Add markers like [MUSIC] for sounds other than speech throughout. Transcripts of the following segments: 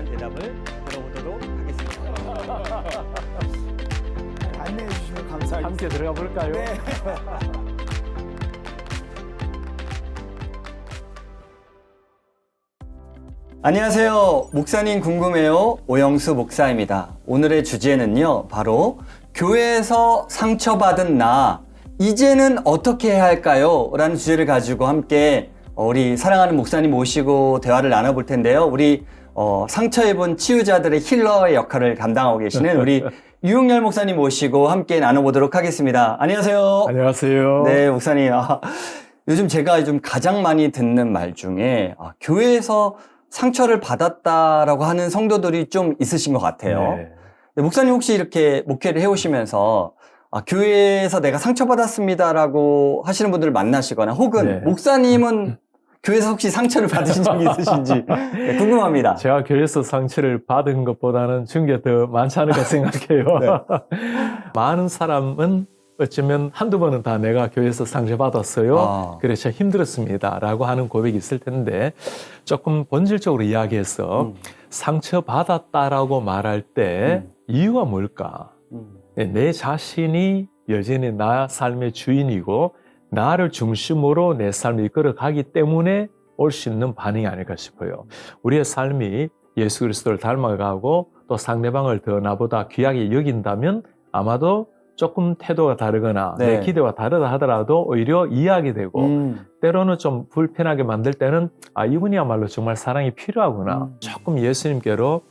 대한 대답을 들어보도록 하겠습니다. 안내해 주시면 감사하겠습니다. 함께 들어가 볼까요? 네. [LAUGHS] 안녕하세요. 목사님 궁금해요. 오영수 목사입니다. 오늘의 주제는요, 바로 교회에서 상처받은 나, 이제는 어떻게 해야 할까요? 라는 주제를 가지고 함께 어, 우리 사랑하는 목사님 모시고 대화를 나눠볼 텐데요. 우리 어, 상처 입은 치유자들의 힐러의 역할을 감당하고 계시는 우리 [LAUGHS] 유용열 목사님 모시고 함께 나눠보도록 하겠습니다. 안녕하세요. 안녕하세요. 네, 목사님. 아, 요즘 제가 요즘 가장 많이 듣는 말 중에 아, 교회에서 상처를 받았다라고 하는 성도들이 좀 있으신 것 같아요. 네. 네, 목사님 혹시 이렇게 목회를 해오시면서 아, 교회에서 내가 상처받았습니다라고 하시는 분들을 만나시거나 혹은 네. 목사님은 [LAUGHS] 교회에서 혹시 상처를 받으신 적이 있으신지 네, 궁금합니다. 제가 교회에서 상처를 받은 것보다는 준 게 더 많지 않을까 생각해요. [LAUGHS] 네. [LAUGHS] 많은 사람은 어쩌면 한두 번은 다 내가 교회에서 상처받았어요. 아. 그래서 힘들었습니다. 라고 하는 고백이 있을 텐데 조금 본질적으로 이야기해서 음. 상처받았다라고 말할 때 음. 이유가 뭘까? 음, 네, 내 자신이 여전히 나 삶의 주인이고 나를 중심으로 내 삶을 이끌어 가기 때문에 올 수 있는 반응이 아닐까 싶어요. 우리의 삶이 예수 그리스도를 닮아가고 또 상대방을 더 나보다 귀하게 여긴다면 아마도 조금 태도가 다르거나 네. 내 기대와 다르다 하더라도 오히려 이해하게 되고 음, 때로는 좀 불편하게 만들 때는 아 이분이야말로 정말 사랑이 필요하구나 음. 조금 예수님께로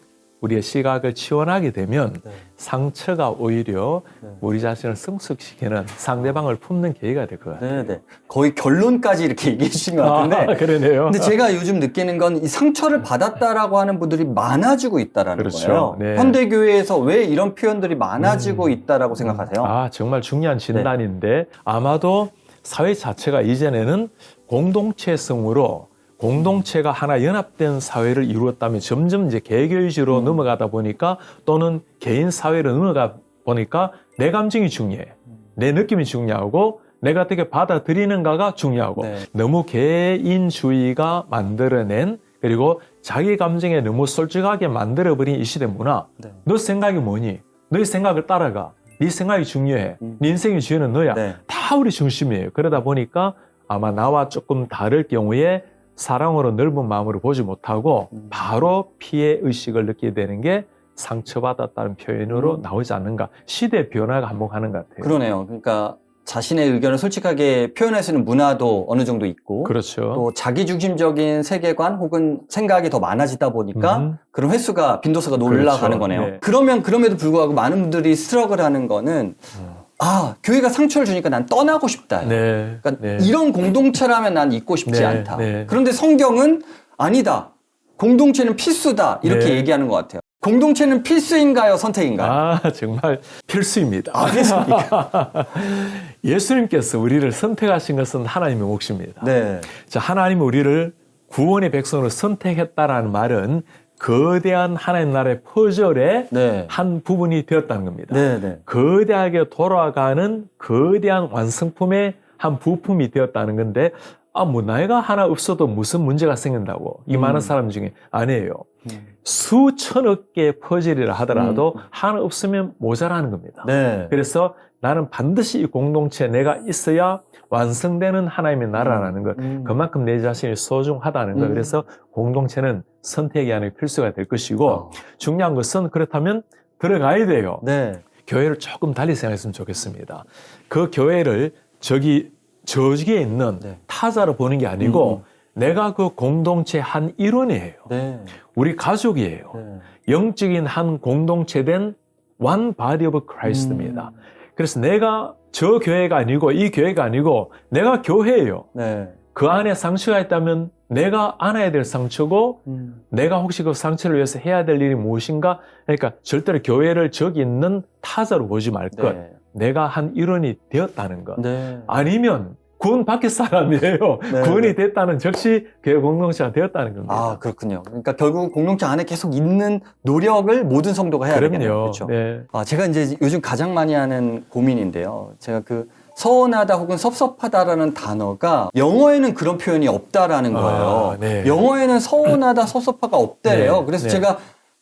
우리의 시각을 치원하게 되면 네. 상처가 오히려 네. 우리 자신을 성숙시키는 상대방을 품는 계기가 될 것 같아요. 네, 네. 거의 결론까지 이렇게 얘기해 주신 것 같은데 아, 그러네요. 근데 제가 요즘 느끼는 건 이 상처를 받았다라고 하는 분들이 많아지고 있다라는 그렇죠. 거예요. 네. 현대 교회에서 왜 이런 표현들이 많아지고 있다라고 생각하세요? 아, 정말 중요한 진단인데 아마도 사회 자체가 이전에는 공동체성으로 공동체가 하나 연합된 사회를 이루었다면 점점 이제 개개의주로 넘어가다 보니까 또는 개인 사회로 넘어가 보니까 내 감정이 중요해. 내 느낌이 중요하고 내가 어떻게 받아들이는가가 중요하고 네. 너무 개인주의가 만들어낸 그리고 자기 감정에 너무 솔직하게 만들어버린 이 시대 문화 네. 너 생각이 뭐니? 너의 생각을 따라가. 네 생각이 중요해. 음. 네 인생의 주인은 너야. 네. 다 우리 중심이에요. 그러다 보니까 아마 나와 조금 다를 경우에 사랑으로 넓은 마음으로 보지 못하고 음. 바로 피해 의식을 느끼게 되는 게 상처받았다는 표현으로 음. 나오지 않는가. 시대 변화가 한몫하는 것 같아요. 그러네요. 그러니까 자신의 의견을 솔직하게 표현할 수 있는 문화도 어느 정도 있고 그렇죠. 또 자기중심적인 세계관 혹은 생각이 더 많아지다 보니까 음. 그런 횟수가 빈도수가 올라가는 그렇죠. 거네요. 네. 그러면 그럼에도 불구하고 많은 분들이 스트러글하는 거는 음. 아 교회가 상처를 주니까 난 떠나고 싶다. 네. 그러니까 네. 이런 공동체라면 난 있고 싶지 네, 않다. 네. 그런데 성경은 아니다. 공동체는 필수다. 이렇게 네. 얘기하는 것 같아요. 공동체는 필수인가요? 선택인가요? 아, 정말 필수입니다. 아, 필수입니까? [LAUGHS] 예수님께서 우리를 선택하신 것은 하나님의 몫입니다. 네. 자, 하나님 우리를 구원의 백성으로 선택했다라는 말은 거대한 하나님 나라의 퍼즐의 네. 한 부분이 되었다는 겁니다. 네, 네. 거대하게 돌아가는 거대한 완성품의 한 부품이 되었다는 건데, 아, 뭐, 나이가 하나 없어도 무슨 문제가 생긴다고. 이 음. 많은 사람 중에 아니에요. 음. 수천억 개의 퍼즐이라 하더라도 하나 없으면 모자라는 겁니다. 네. 그래서 나는 반드시 이 공동체에 내가 있어야 완성되는 하나님의 나라라는 것. 음. 그만큼 내 자신이 소중하다는 것. 음. 그래서 공동체는 선택이 아니라 필수가 될 것이고 어. 중요한 것은 그렇다면 들어가야 돼요. 네. 교회를 조금 달리 생각했으면 좋겠습니다. 그 교회를 저기 저기에 있는 네. 타자로 보는 게 아니고 내가 그 공동체 한 일원이에요. 네. 우리 가족이에요. 네. 영적인 한 공동체된 one body of Christ입니다. 음. 그래서 내가 저 교회가 아니고 이 교회가 아니고 내가 교회예요. 네. 그 안에 상처가 있다면 내가 안아야 될 상처고 음. 내가 혹시 그 상처를 위해서 해야 될 일이 무엇인가? 그러니까 절대로 교회를 저기 있는 타자로 보지 말 것. 네. 내가 한 일원이 되었다는 것. 네. 아니면 구원 받길 사람이에요. [LAUGHS] 네. 구원이 됐다는 즉시 교회 공동체가 되었다는 겁니다. 아, 그렇군요. 그러니까 결국 공동체 안에 계속 있는 노력을 모든 성도가 해야 되겠네요. 그렇죠. 네. 아, 제가 이제 요즘 가장 많이 하는 고민인데요. 제가 그 서운하다 혹은 섭섭하다라는 단어가 영어에는 그런 표현이 없다라는 아, 거예요. 네. 영어에는 서운하다, 섭섭하가 없대요. 네, 그래서 네. 제가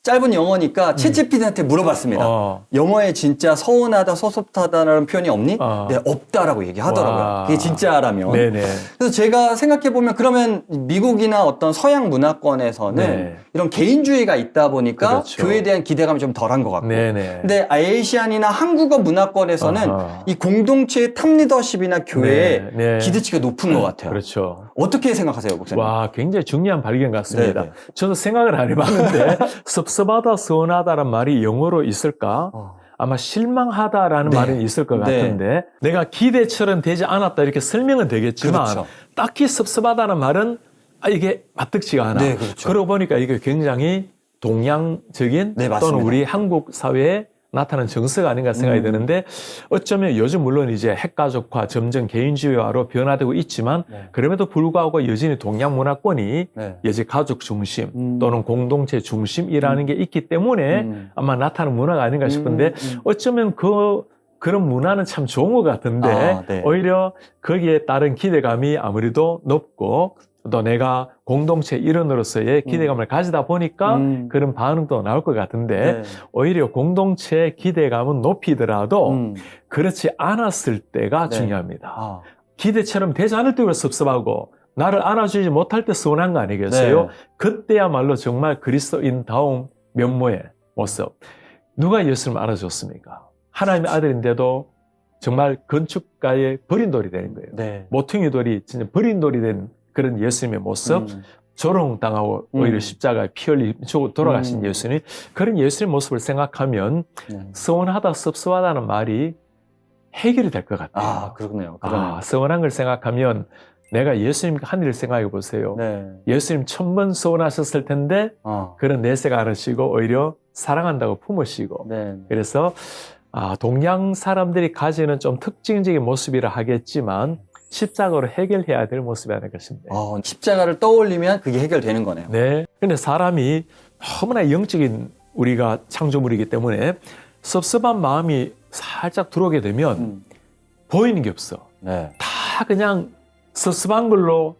짧은 영어니까 물어봤습니다. 음. 어. 영어에 진짜 서운하다, 서섭하다라는 표현이 없니? 어. 네, 없다라고 얘기하더라고요. 와. 그게 진짜라면. 네네. 그래서 제가 생각해 보면 그러면 미국이나 어떤 서양 문화권에서는 네. 이런 개인주의가 있다 보니까 그렇죠. 교회에 대한 기대감이 좀 덜한 것 같고. 네네. 근데 아시안이나 한국어 문화권에서는 아하. 이 공동체의 탑리더십이나 교회에 네, 네. 기대치가 높은 것 같아요. 그렇죠. 어떻게 생각하세요, 목사님? 와, 굉장히 중요한 발견 같습니다. 네네. 저도 생각을 안 해봤는데, [LAUGHS] 섭섭하다, 서운하다란 말이 영어로 있을까? 어. 아마 실망하다라는 네. 말은 있을 것 네. 같은데, 내가 기대처럼 되지 않았다 이렇게 설명은 되겠지만, 그렇죠. 딱히 섭섭하다는 말은 아, 이게 맞득치가 않아. 네, 그렇죠. 그러고 보니까 이게 굉장히 동양적인 네, 또는 맞습니다. 우리 한국 사회에 나타나는 정서가 아닌가 생각이 음. 드는데 어쩌면 요즘 물론 이제 핵가족화 점점 개인주의화로 변화되고 있지만 네. 그럼에도 불구하고 여전히 동양 문화권이 네. 여전히 가족 중심 음. 또는 공동체 중심이라는 게 있기 때문에 음. 아마 나타나는 문화가 아닌가 싶은데 음, 음. 어쩌면 그 그런 문화는 참 좋은 것 같은데 아, 네. 오히려 거기에 따른 기대감이 아무래도 높고 또 내가 공동체 일원으로서의 기대감을 가지다 보니까 음. 그런 반응도 나올 것 같은데 네. 오히려 공동체 기대감은 높이더라도 음. 그렇지 않았을 때가 네. 중요합니다. 아. 기대처럼 되지 않을 때 섭섭하고 나를 안아주지 못할 때 서운한 거 아니겠어요? 네. 그때야말로 정말 그리스도인다운 면모의 모습. 누가 예수를 알아줬습니까? 하나님의 아들인데도 정말 건축가의 버린 돌이 되는 거예요. 네. 모퉁이 돌이 진짜 버린 돌이 된 그런 예수님의 모습, 음. 조롱당하고 음. 오히려 십자가에 피 흘리고 돌아가신 음. 예수님, 그런 예수님의 모습을 생각하면 네. 서운하다, 섭섭하다는 말이 해결이 될 것 같아요. 아, 그렇네요. 그러네요. 아, 서운한 걸 생각하면 내가 예수님 한 일을 생각해 보세요. 네. 예수님 천번 서운하셨을 텐데 아. 그런 내색 않으시고 오히려 사랑한다고 품으시고 네. 그래서 아, 동양 사람들이 가지는 좀 특징적인 모습이라 하겠지만 십자가로 해결해야 될 모습이 아닐까 싶네요. 어, 십자가를 떠올리면 그게 해결되는 거네요. 네. 근데 사람이 너무나 영적인 우리가 창조물이기 때문에 섭섭한 마음이 살짝 들어오게 되면 음. 보이는 게 없어. 네. 다 그냥 섭섭한 걸로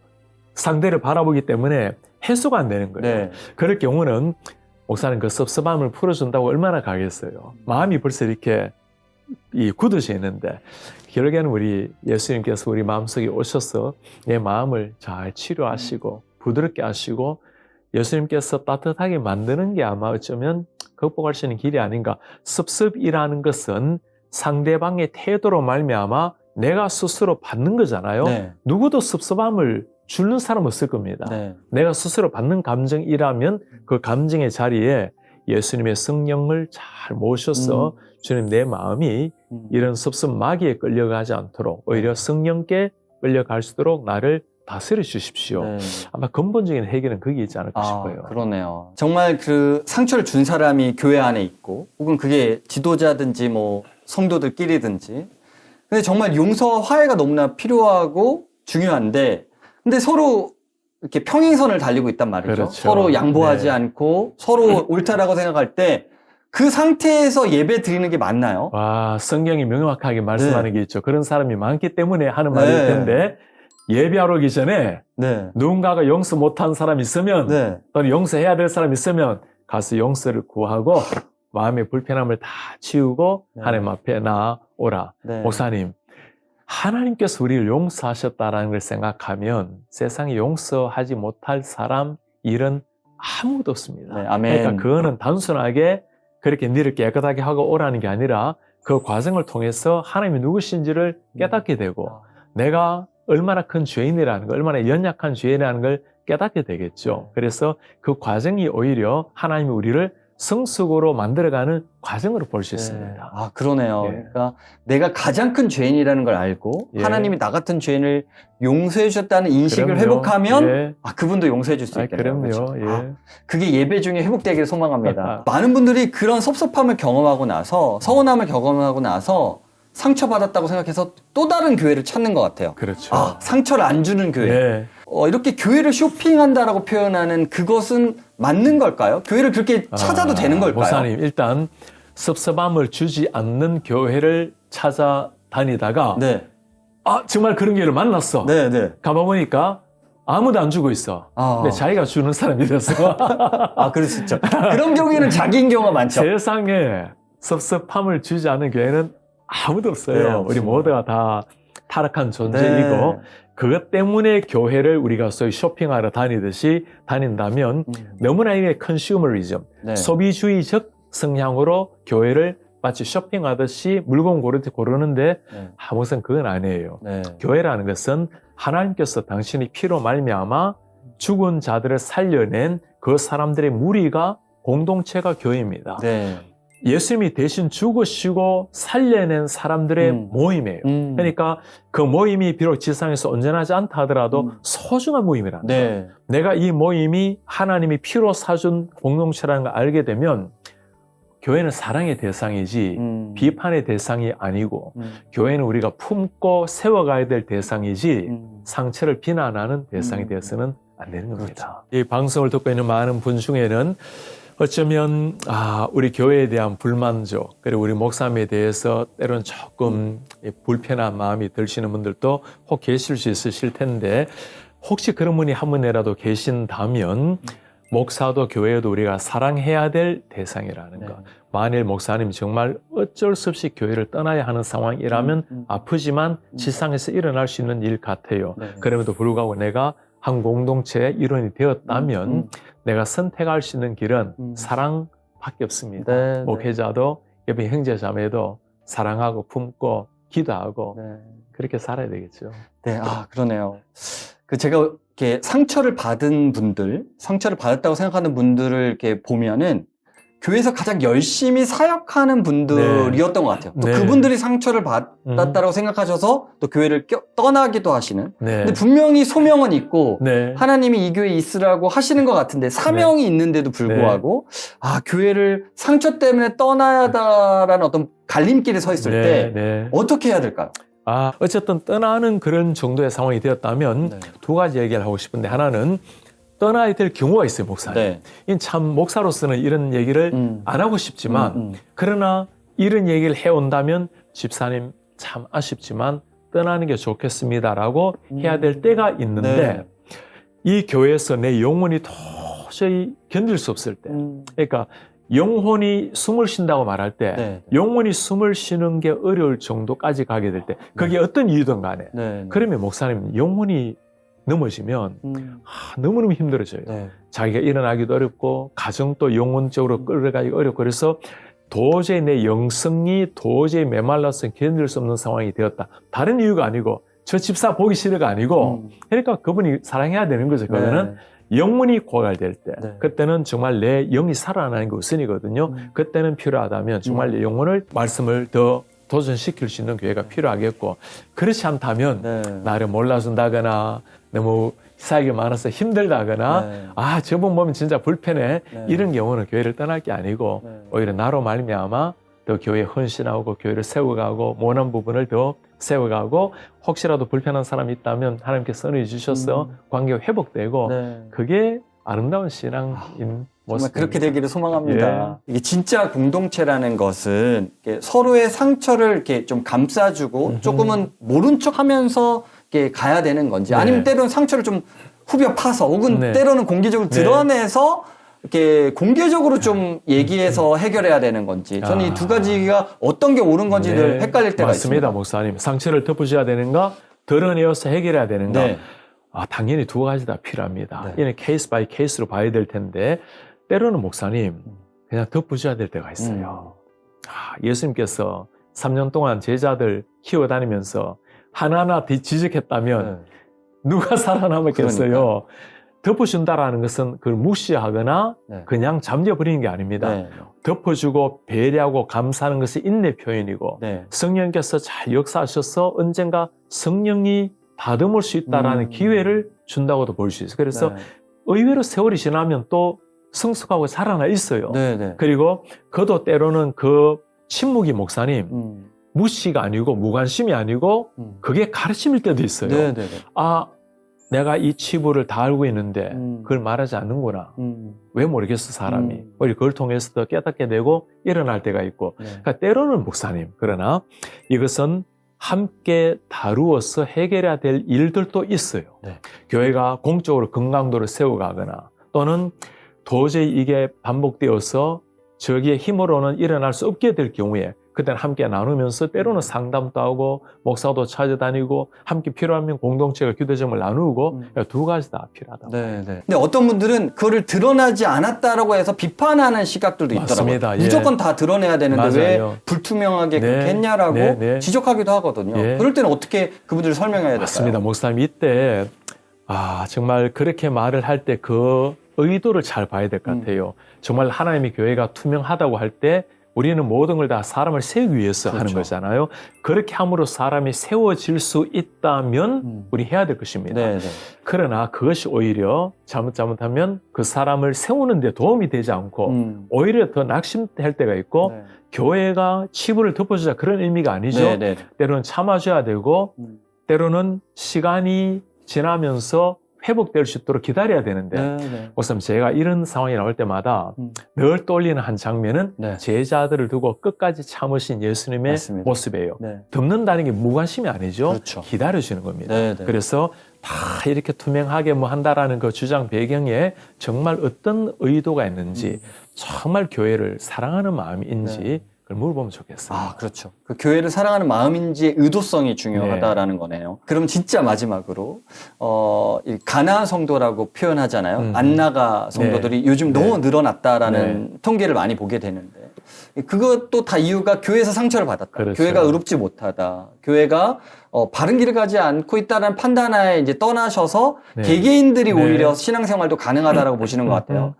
상대를 바라보기 때문에 해소가 안 되는 거예요. 네. 그럴 경우는 목사는 그 섭섭함을 풀어준다고 얼마나 가겠어요. 마음이 벌써 이렇게 이 굳어져 있는데 결국에는 우리 예수님께서 우리 마음속에 오셔서 내 마음을 잘 치료하시고 부드럽게 하시고 예수님께서 따뜻하게 만드는 게 아마 어쩌면 극복할 수 있는 길이 아닌가. 습습이라는 것은 상대방의 태도로 말미암아 내가 스스로 받는 거잖아요. 네. 누구도 섭섭함을 주는 사람 없을 겁니다. 네. 내가 스스로 받는 감정이라면 그 감정의 자리에 예수님의 성령을 잘 모셔서 주님 내 마음이 음. 이런 섭섭 마귀에 끌려가지 않도록 오히려 성령께 끌려갈 수 있도록 나를 다스려 주십시오. 네. 아마 근본적인 해결은 거기 있지 않을까 아, 싶어요. 그러네요. 정말 그 상처를 준 사람이 교회 안에 있고, 혹은 그게 지도자든지 뭐 성도들끼리든지. 근데 정말 용서와 화해가 너무나 필요하고 중요한데, 근데 서로 이렇게 평행선을 달리고 있단 말이죠. 그렇죠. 서로 양보하지 네. 않고 서로 옳다라고 생각할 때 그 상태에서 예배 드리는 게 맞나요? 와, 성경이 명확하게 말씀하는 게 있죠. 그런 사람이 많기 때문에 하는 말일 네. 텐데 예배하러 오기 전에 네. 누군가가 용서 못한 사람 있으면 네. 또는 용서해야 될 사람 있으면 가서 용서를 구하고 마음의 불편함을 다 치우고 네. 하나님 앞에 나오라. 네. 목사님, 하나님께서 우리를 용서하셨다라는 걸 생각하면 세상에 용서하지 못할 사람, 일은 아무것도 없습니다. 네, 아멘. 그러니까 그거는 단순하게 그렇게 니를 깨끗하게 하고 오라는 게 아니라 그 과정을 통해서 하나님이 누구신지를 깨닫게 되고 아. 내가 얼마나 큰 죄인이라는 걸, 얼마나 연약한 죄인이라는 걸 깨닫게 네. 되겠죠. 그래서 그 과정이 오히려 하나님이 우리를 성숙으로 만들어가는 과정으로 볼수 네. 있습니다. 아, 그러네요. 예. 그러니까 내가 가장 큰 죄인이라는 걸 알고 예. 하나님이 나 같은 죄인을 용서해 주셨다는 인식을 그럼요. 회복하면 예. 아, 그분도 용서해 줄수 아, 있겠네요. 그럼요. 그렇죠? 예. 아, 그게 예배 중에 회복되기를 소망합니다. 많은 분들이 그런 섭섭함을 경험하고 나서 서운함을 경험하고 나서 상처받았다고 생각해서 또 다른 교회를 찾는 것 같아요. 그렇죠. 아, 상처를 안 주는 교회. 예. 어, 이렇게 교회를 쇼핑한다라고 표현하는 그것은 맞는 걸까요? 교회를 그렇게 찾아도 아, 되는 걸까요? 목사님, 일단 섭섭함을 주지 않는 교회를 찾아다니다가 네. 아, 정말 그런 교회를 만났어. 네, 네. 가봐보니까 아무도 안 주고 있어. 아, 근데 자기가 주는 사람이 됐어. [LAUGHS] 아 그럴 수 있죠. 그런 경우에는 자기인 경우가 많죠. 세상에 섭섭함을 주지 않는 교회는 아무도 없어요. 네, 우리. 모두가 다 타락한 존재이고 네. 그것 때문에 교회를 우리가 소위 쇼핑하러 다니듯이 다닌다면 음, 너무나 이게 컨슈머리즘, 네. 소비주의적 성향으로 교회를 마치 쇼핑하듯이 물건 고를 때 고르는데 네. 아무튼 그건 아니에요. 네. 교회라는 것은 하나님께서 당신이 피로 말미암아 죽은 자들을 살려낸 그 사람들의 무리가 공동체가 교회입니다. 네. 예수님이 대신 죽으시고 살려낸 사람들의 음. 모임이에요. 음, 그러니까 그 모임이 비록 지상에서 온전하지 않다 하더라도 음. 소중한 모임이라는 거예요. 네. 내가 이 모임이 하나님이 피로 사준 공동체라는 걸 알게 되면 교회는 사랑의 대상이지 음, 비판의 대상이 아니고 음, 교회는 우리가 품고 세워가야 될 대상이지 음. 상처를 비난하는 대상이 음. 되어서는 안 되는 겁니다. 이 방송을 듣고 있는 많은 분 중에는 어쩌면 아 우리 교회에 대한 불만족 그리고 우리 목사님에 대해서 때로는 조금 이 불편한 마음이 드시는 분들도 혹 계실 수 있으실 텐데 혹시 그런 분이 한 분이라도 계신다면 목사도 교회도 우리가 사랑해야 될 대상이라는 네. 것. 만일 목사님이 정말 어쩔 수 없이 교회를 떠나야 하는 상황이라면 음, 음. 아프지만 음. 지상에서 일어날 수 있는 일 같아요. 네. 그럼에도 불구하고 내가 한 공동체의 일원이 되었다면 음, 내가 선택할 수 있는 길은 음. 사랑밖에 없습니다. 네, 네. 목회자도 옆에 형제자매도 사랑하고 품고 기도하고 네. 그렇게 살아야 되겠죠. 네, 아, 그러네요. 그 제가 이렇게 상처를 받은 분들, 상처를 받았다고 생각하는 분들을 이렇게 보면은 교회에서 가장 열심히 사역하는 분들이었던 것 같아요. 또 네. 그분들이 상처를 받았다고 생각하셔서 또 교회를 껴- 떠나기도 하시는. 네. 근데 분명히 소명은 있고 네. 하나님이 이 교회에 있으라고 하시는 것 같은데 사명이 있는데도 불구하고 아 교회를 상처 때문에 떠나야 하다라는 어떤 갈림길에 서 있을 네. 때 네. 어떻게 해야 될까요? 아, 어쨌든 떠나는 그런 정도의 상황이 되었다면 네. 두 가지 얘기를 하고 싶은데 하나는 떠나야 될 경우가 있어요, 목사님. 네. 이참 목사로서는 이런 얘기를 음. 안 하고 싶지만 음, 음. 그러나 이런 얘기를 해 온다면 집사님 참 아쉽지만 떠나는 게 좋겠습니다라고 해야 될 때가 있는데 네. 이 교회에서 내 영혼이 도저히 견딜 수 없을 때 음. 그러니까 영혼이 숨을 쉰다고 말할 때 네. 영혼이 숨을 쉬는 게 어려울 정도까지 가게 될 때 그게 어떤 이유든 간에 네. 그러면 목사님 영혼이 넘어지면 음. 아, 너무너무 힘들어져요. 네. 자기가 일어나기도 어렵고 가정도 영혼적으로 끌어가기 어렵고 그래서 도저히 내 영성이 도저히 메말라서 견딜 수 없는 상황이 되었다. 다른 이유가 아니고 저 집사 보기 싫어가 아니고 음. 그러니까 그분이 사랑해야 되는 거죠. 그거는 영혼이 고갈될 때 네. 그때는 정말 내 영이 살아나는 게 우선이거든요. 음. 그때는 필요하다면 정말 내 영혼을 말씀을 더 도전시킬 수 있는 교회가 필요하겠고 그렇지 않다면 네. 나를 몰라준다거나 너무 사역이 많아서 힘들다거나 네. 아 저분 보면 진짜 불편해 네. 이런 경우는 교회를 떠날 게 아니고 네. 오히려 나로 말미암아 더 교회에 헌신하고 교회를 세워가고 모난 부분을 더 세워가고 혹시라도 불편한 사람이 있다면 하나님께 선을 주셔서 음. 관계가 회복되고 네. 그게 아름다운 신앙인 정말 모습 그렇게 되기를 소망합니다. 예. 이게 진짜 공동체라는 것은 서로의 상처를 이렇게 좀 감싸주고. 조금은 모른 척하면서 게 가야 되는 건지 네. 아니면 때로는 상처를 좀 후벼 파서 혹은 네. 때로는 공개적으로 네. 드러내서 이렇게 공개적으로 좀 얘기해서 해결해야 되는 건지 저는 이두 아. 가지가 어떤 게 옳은 건지 늘 네, 헷갈릴 때가 맞습니다, 있습니다. 목사님. 상처를 덮어줘야 되는가, 드러내어서 해결해야 되는가. 네. 아, 당연히 두 가지 다 필요합니다. 네. 이는 케이스 바이 케이스로 봐야 될 텐데, 때로는 목사님, 그냥 덮어줘야 될 때가 있어요. 아, 예수님께서 3년 동안 제자들 키워 다니면서 하나하나 뒤- 지적했다면 네. 누가 살아남았겠어요? 그러니까. 덮어준다라는 것은 그걸 무시하거나 네. 그냥 잠재버리는 게 아닙니다. 네. 덮어주고 배려하고 감사하는 것이 인내 표현이고 네. 성령께서 잘 역사하셔서 언젠가 성령이 다듬을 수 있다라는 음. 기회를 준다고도 볼 수 있어요. 그래서 네. 의외로 세월이 지나면 또 성숙하고 살아나 있어요. 네. 네. 그리고 그도 때로는 그 침묵이 목사님 음. 무시가 아니고 무관심이 아니고 음. 그게 가르침일 때도 있어요. 네. 네. 네. 아 내가 이 치부를 다 알고 있는데 음. 그걸 말하지 않는구나. 음. 왜 모르겠어 사람이. 음. 오히려 그걸 통해서 더 깨닫게 되고 일어날 때가 있고 네. 그러니까 때로는 목사님 그러나 이것은 함께 다루어서 해결해야 될 일들도 있어요. 네. 교회가 공적으로 건강도를 세워가거나 또는 도저히 이게 반복되어서 저기에 힘으로는 일어날 수 없게 될 경우에 그때는 함께 나누면서 때로는 상담도 하고 목사도 찾아다니고 함께 필요하면 공동체가 교대점을 나누고 음. 두 가지 다 필요하다. 네, 네. 근데 어떤 분들은 그거를 드러나지 않았다라고 해서 비판하는 시각들도 있더라고요. 맞습니다. 예. 무조건 다 드러내야 되는데 왜 맞아요. 불투명하게 네. 그렇게 했냐라고 네, 네. 지적하기도 하거든요. 예. 그럴 때는 어떻게 그분들을 설명해야 될까요? 맞습니다. 목사님 이때 아 정말 그렇게 말을 할 때 그 의도를 잘 봐야 될것 음. 같아요. 정말 하나님의 교회가 투명하다고 할때 우리는 모든 걸 다 사람을 세우기 위해서 하는 그렇죠. 거잖아요. 그렇게 함으로 사람이 세워질 수 있다면 음. 우리 해야 될 것입니다. 네, 네. 그러나 그것이 오히려 잘못 잘못하면 그 사람을 세우는데 도움이 되지 않고 음. 오히려 더 낙심할 때가 있고 네. 교회가 치부를 덮어주자 그런 의미가 아니죠. 네, 네. 때로는 참아줘야 되고 음. 때로는 시간이 지나면서 회복될 수 있도록 기다려야 되는데 네, 네. 목사님 제가 이런 상황이 나올 때마다 음. 늘 떠올리는 한 장면은 네. 제자들을 두고 끝까지 참으신 예수님의 맞습니다. 모습이에요. 네. 덮는다는 게 무관심이 아니죠. 그렇죠. 기다려주는 겁니다. 네, 네. 그래서 다 이렇게 투명하게 뭐 한다라는 그 주장 배경에 정말 어떤 의도가 있는지 음. 정말 교회를 사랑하는 마음인지 네. 그걸 물어보면 좋겠어요. 아, 그렇죠. 그 교회를 사랑하는 마음인지의 의도성이 중요하다라는 거네요. 그럼 진짜 마지막으로 어, 이 가나 성도라고 표현하잖아요. 음. 안나가 성도들이 요즘 네. 너무 늘어났다라는 통계를 많이 보게 되는데 그것도 다 이유가 교회에서 상처를 받았다. 그렇죠. 교회가 의롭지 못하다. 교회가 어, 바른 길을 가지 않고 있다는 판단하에 이제 떠나셔서 네. 개개인들이 네. 오히려 신앙생활도 가능하다라고 [CLEARS THROAT] 보시는 것 음. 같아요.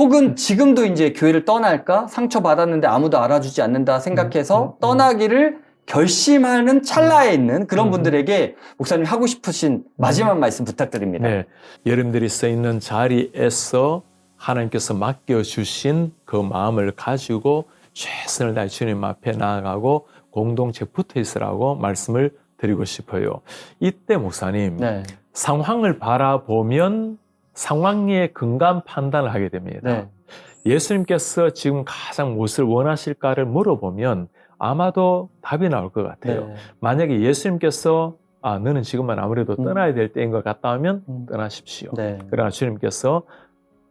혹은 지금도 이제 교회를 떠날까 상처받았는데 아무도 알아주지 않는다 생각해서 음, 음, 음. 떠나기를 결심하는 찰나에 있는 그런 음. 분들에게 목사님 하고 싶으신 마지막 말씀 부탁드립니다. 네. 여러분들이 써 있는 자리에서 하나님께서 맡겨주신 그 마음을 가지고 최선을 다해 주님 앞에 나아가고 공동체 붙어 있으라고 말씀을 드리고 싶어요. 이때 목사님, 네. 상황을 바라보면 상황에 근간 판단을 하게 됩니다. 네. 예수님께서 지금 가장 무엇을 원하실까를 물어보면 아마도 답이 나올 것 같아요. 네. 만약에 예수님께서 아, 너는 지금은 아무래도 음. 떠나야 될 때인 것 같다 하면 음. 떠나십시오. 네. 그러나 주님께서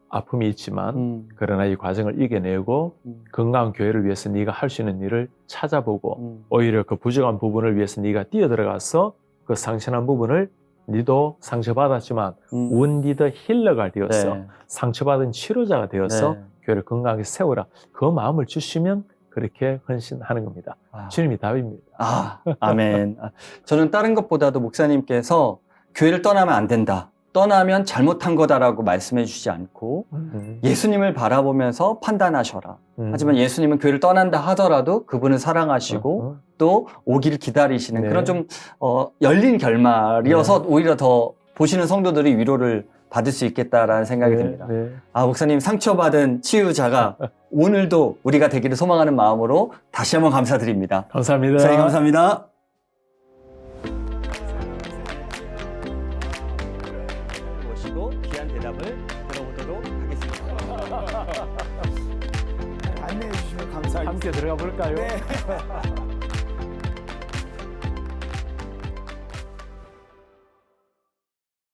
아픔이 있지만 음. 그러나 이 과정을 이겨내고 음. 건강한 교회를 위해서 네가 할 수 있는 일을 찾아보고 음. 오히려 그 부족한 부분을 위해서 네가 뛰어들어가서 그 상처난 부분을 네도 상처받았지만 음. 원디더 힐러가 되어서 네. 상처받은 치료자가 되어서 네. 교회를 건강하게 세우라. 그 마음을 주시면 그렇게 헌신하는 겁니다. 아. 주님이 답입니다. 아, 아멘. 아, 저는 다른 것보다도 목사님께서 교회를 떠나면 안 된다. 떠나면 잘못한 거다라고 말씀해 주지 않고 예수님을 바라보면서 판단하셔라. 음. 하지만 예수님은 교회를 떠난다 하더라도 그분을 사랑하시고 어, 어. 또 오기를 기다리시는 네. 그런 좀 어, 열린 결말이어서 오히려 더 보시는 성도들이 위로를 받을 수 있겠다라는 생각이 네, 듭니다. 네. 아 목사님 상처받은 치유자가 오늘도 우리가 되기를 소망하는 마음으로 다시 한번 감사드립니다. 감사합니다. 목사님 감사합니다. 들어가 볼까요? 네. [LAUGHS]